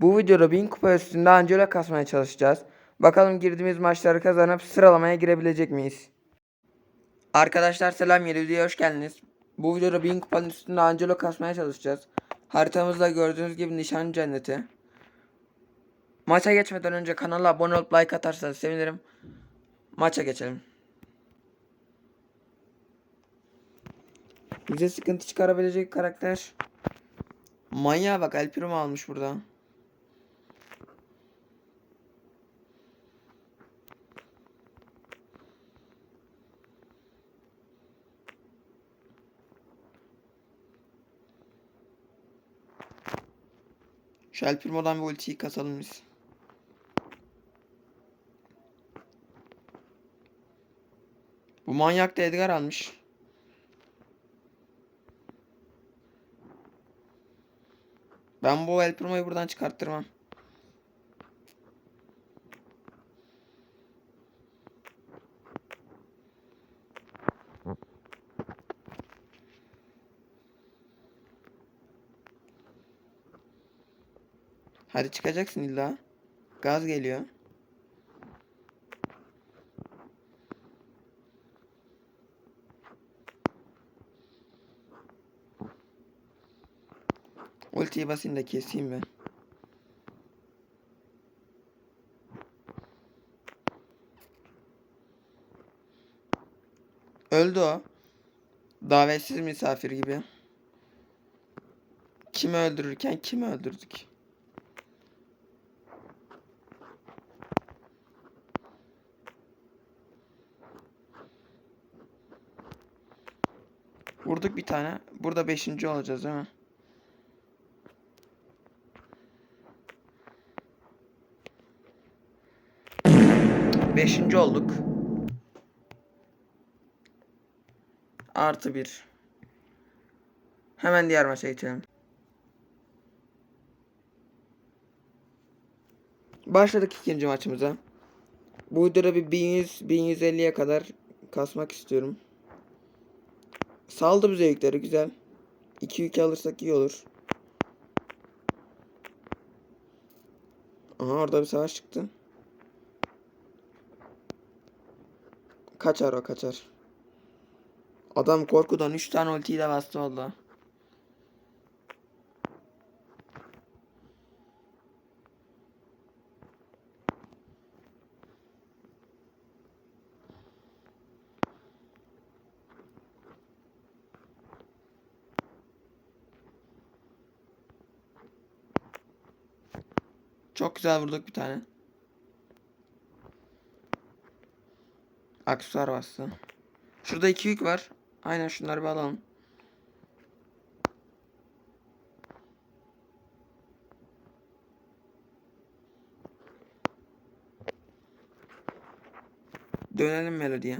Bu videoda 1000 kupa üstünde Angela kasmaya çalışacağız. Bakalım girdiğimiz maçları kazanıp sıralamaya girebilecek miyiz? Arkadaşlar selam yeni videoya hoş geldiniz. Bu videoda 1000 kupanın üstünde Angelo kasmaya çalışacağız. Haritamızda gördüğünüz gibi nişan cenneti. Maça geçmeden önce kanala abone olup like atarsanız sevinirim. Maça geçelim. Bize sıkıntı çıkarabilecek karakter. Manyağa bak El Primo almış burada. Şu El Primo'dan bir ultiyi kasalım biz. Bu manyak da Edgar almış. Ben bu El Primo'yu buradan çıkarttırmam. Hadi çıkacaksın illa. Gaz geliyor. Ultiyi basayım da keseyim ben. Öldü o. Davetsiz misafir gibi. Kimi öldürürken kimi öldürdük. Vurduk bir tane. Burada beşinci olacağız değil mi? Beşinci olduk. Artı bir. Hemen diğer maça geçelim. Başladık ikinci maçımıza. Bu videoda bir 1100 1150'ye kadar kasmak istiyorum. Saldı bize yükleri güzel. 2 yük alırsak iyi olur. Aha orada bir savaş çıktı. Kaçar o kaçar. Adam korkudan 3 tane ultiyle bastı valla. Çok güzel vurduk bir tane. Aksesuar bastı. Şurada iki yük var. Aynen şunları bir alalım. Dönelim melodiye.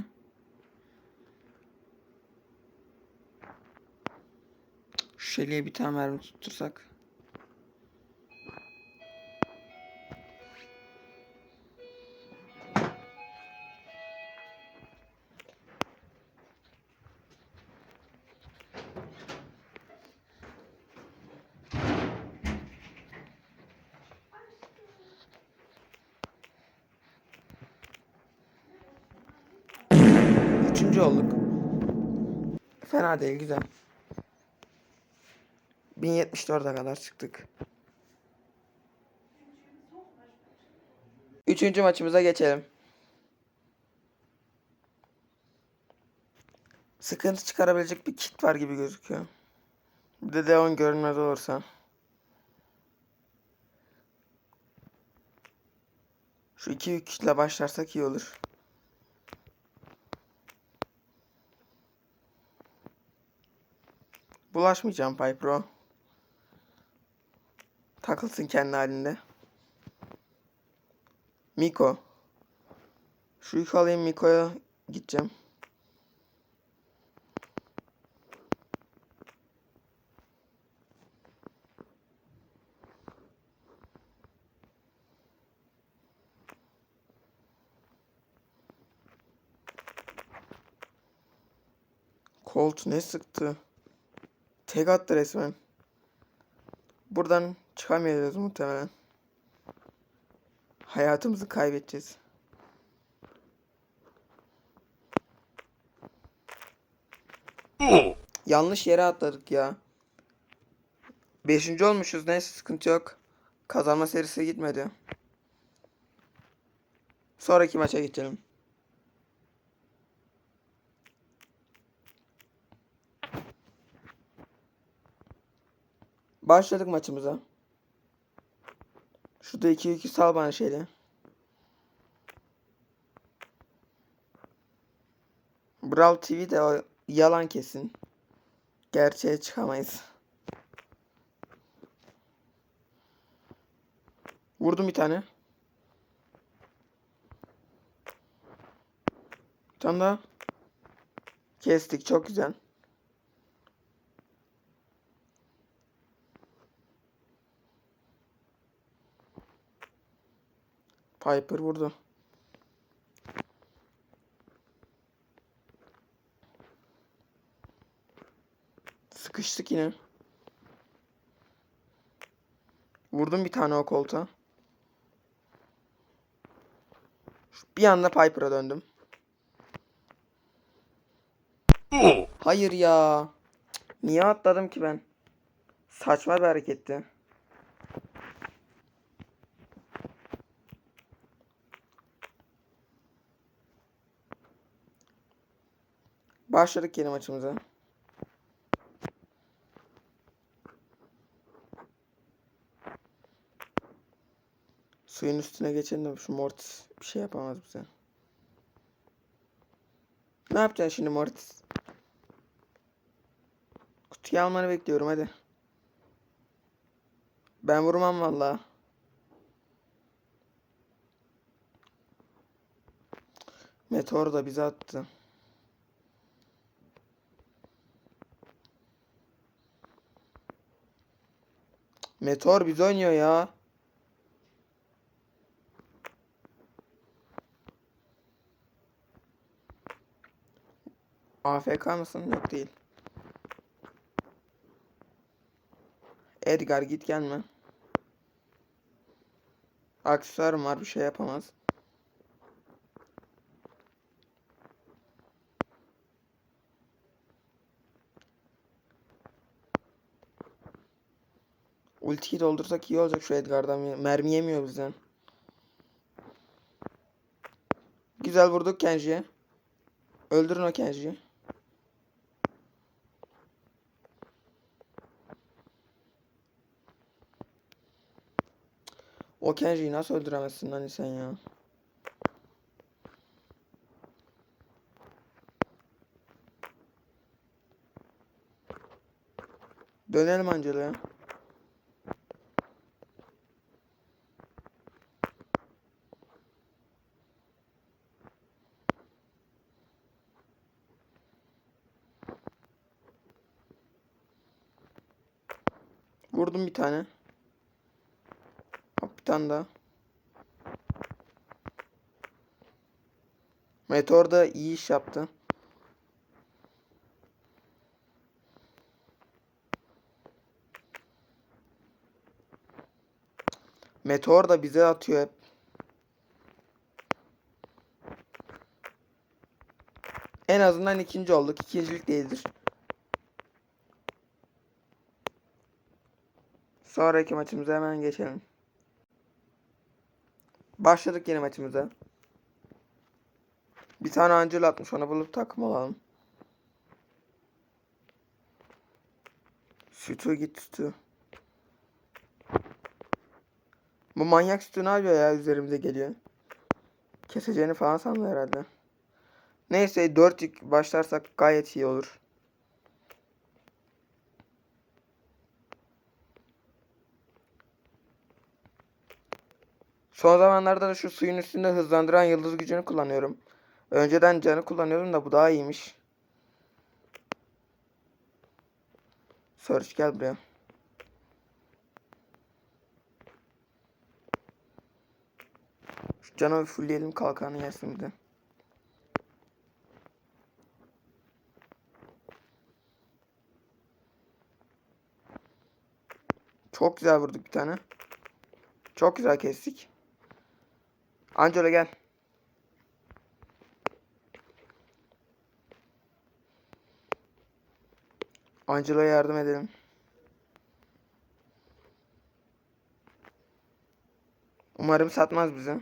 Şu şeliğe bir tane mermi tuttursak. Üçüncü olduk. Fena değil güzel. 1074'e kadar çıktık. Üçüncü maçımıza geçelim. Sıkıntı çıkarabilecek bir kit var gibi gözüküyor. Bir de Deon görünmez olursa. Şu iki yükle başlarsak iyi olur. Bulaşmayacağım Piper'o. Takılsın kendi halinde. Miko. Şu yükü alayım Miko'ya gideceğim. Colt ne sıktı? Tek attı resmen. Buradan çıkamayacağız muhtemelen. Hayatımızı kaybedeceğiz. Yanlış yere atladık ya. Beşinci olmuşuz. Neyse sıkıntı yok. Kazanma serisi gitmedi. Sonraki maça geçelim. Başladık maçımıza. Şurada 2-2 sal bana şeyle. Brawl TV de yalan kesin. Gerçeğe çıkamayız. Vurdum bir tane. Bir tane daha. Kestik çok güzel. Piper vurdu. Sıkıştık yine. Vurdum bir tane o kolta. Bir anda Piper'a döndüm. Hayır ya. Niye atladım ki ben? Saçma bir hareketti. Başladık yeni maçımıza. Suyun üstüne geçelim de şu Mortis bir şey yapamaz bize. Ne yapacaksın şimdi Mortis? Kutuyu almanı bekliyorum hadi. Ben vurmam valla. Meteor da bize attı. Meteor bize oynuyor ya. AFK mısın? Yok değil. Edgar git gelme. Aksesuarım var bir şey yapamaz. Ultiyi doldursak iyi olacak şu Edgar'dan. Mermi yemiyor bizden. Güzel vurduk Kenji'ye. Öldürün o Kenji'yi. O Kenji'yi nasıl öldüremezsin lan sen ya? Dönelim Angela'ya. Bir tane. Hop bir tane daha. Meteor da iyi iş yaptı. Meteor da bize atıyor hep. En azından ikinci olduk. İkincilik değildir. Sonraki maçımıza hemen geçelim. Başladık yeni maçımıza. Bir tane Angel atmış ona bulup takım alalım. Sütü git sütü. Bu manyak sütü ne yapıyor ya üzerimize geliyor. Keseceğini falan sandı herhalde. Neyse 4 ilk başlarsak gayet iyi olur. Son zamanlarda da şu suyun üstünde hızlandıran yıldız gücünü kullanıyorum. Önceden canı kullanıyordum da bu daha iyiymiş. Search gel buraya. Canı bir fullleyelim kalkanı yersin bir de. Çok güzel vurduk bir tane. Çok güzel kestik. Angela gel. Angela'ya yardım edelim. Umarım satmaz bize.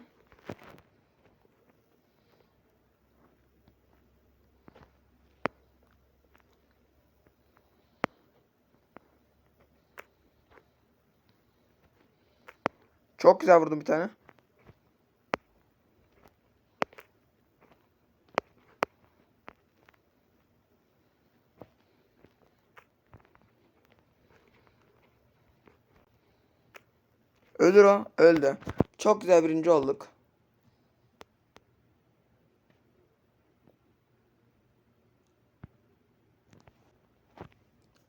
Çok güzel vurdum bir tane. Ölür o. Öldü. Çok güzel birinci olduk.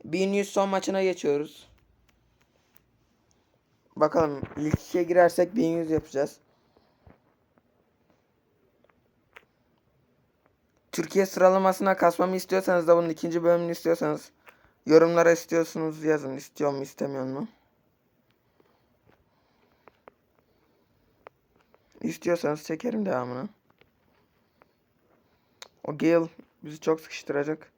...1100 son maçına geçiyoruz. Bakalım ilk ikiye girersek 1100 yapacağız. Türkiye sıralamasına kasmamı istiyorsanız da bunun ikinci bölümünü istiyorsanız yorumlara istiyorsunuz yazın. İstiyor mu istemiyor mu? İstiyorsanız çekerim devamını. O Gale bizi çok sıkıştıracak.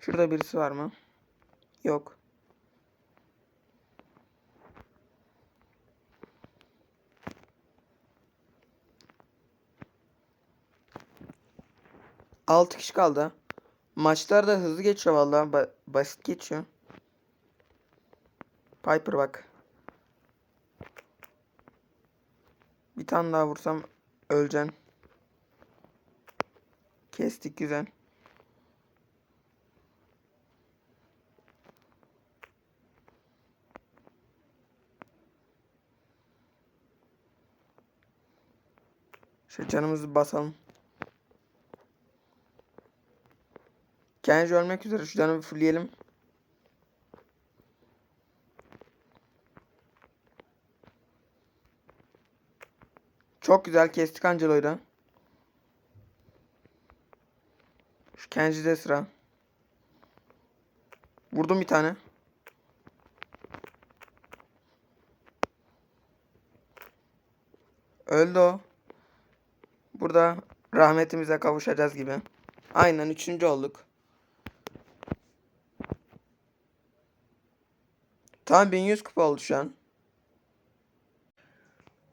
Şurada birisi var mı? Yok. Altı kişi kaldı. Maçlar da hızlı geçiyor vallahi. Ba- basit geçiyor. Piper bak. Bir tane daha vursam öleceksin. Kestik güzel. Şu canımızı basalım. Kenji ölmek üzere. Şu canı bir fullleyelim. Çok güzel kestik Angelo'yu da. Şu Kenji'de sıra. Vurdum bir tane. Öldü o. Burada rahmetimize kavuşacağız gibi. Aynen üçüncü olduk. Tam 1100 kupa oldu şu an.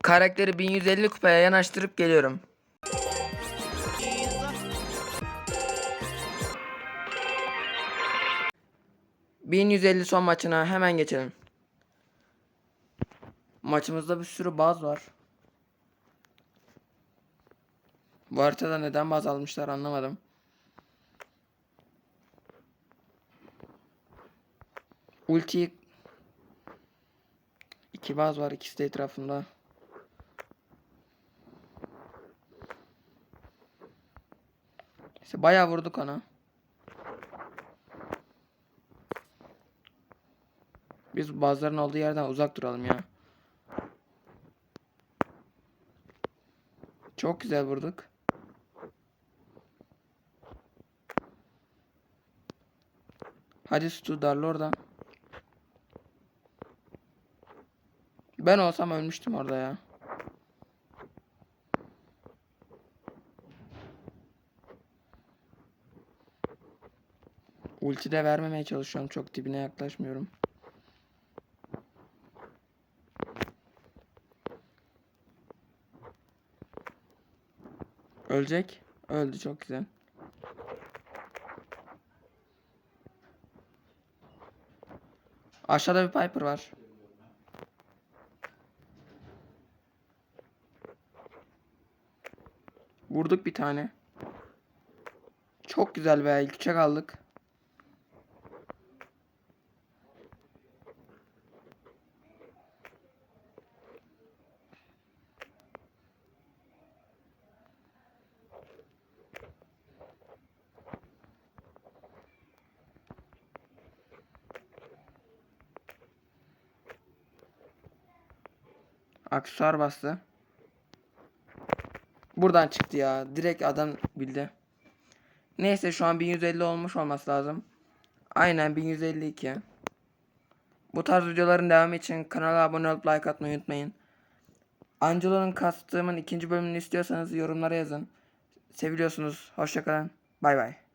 Karakteri 1150 kupaya yanaştırıp geliyorum. ...1150 son maçına hemen geçelim. Maçımızda bir sürü baz var. Bu haritada neden baz almışlar anlamadım. Ulti iki baz var ikisi de etrafında. İşte bayağı vurduk ona. Biz bazıların olduğu yerden uzak duralım ya. Çok güzel vurduk. Hadi Stu darla oradan. Ben olsam ölmüştüm orada ya. Ulti de vermemeye çalışıyorum. Çok dibine yaklaşmıyorum. Ölecek. Öldü çok güzel. Aşağıda bir Piper var. Vurduk bir tane. Çok güzel be. İlk üçe kaldık. Aksesuar bastı. Buradan çıktı ya. Direkt adam bildi. Neyse şu an 1150 olmuş olması lazım. Aynen 1152. Bu tarz videoların devamı için kanala abone olup like atmayı unutmayın. Angelo'nun kastığımın ikinci bölümünü istiyorsanız yorumlara yazın. Seviliyorsunuz. Hoşçakalın. Bay bay.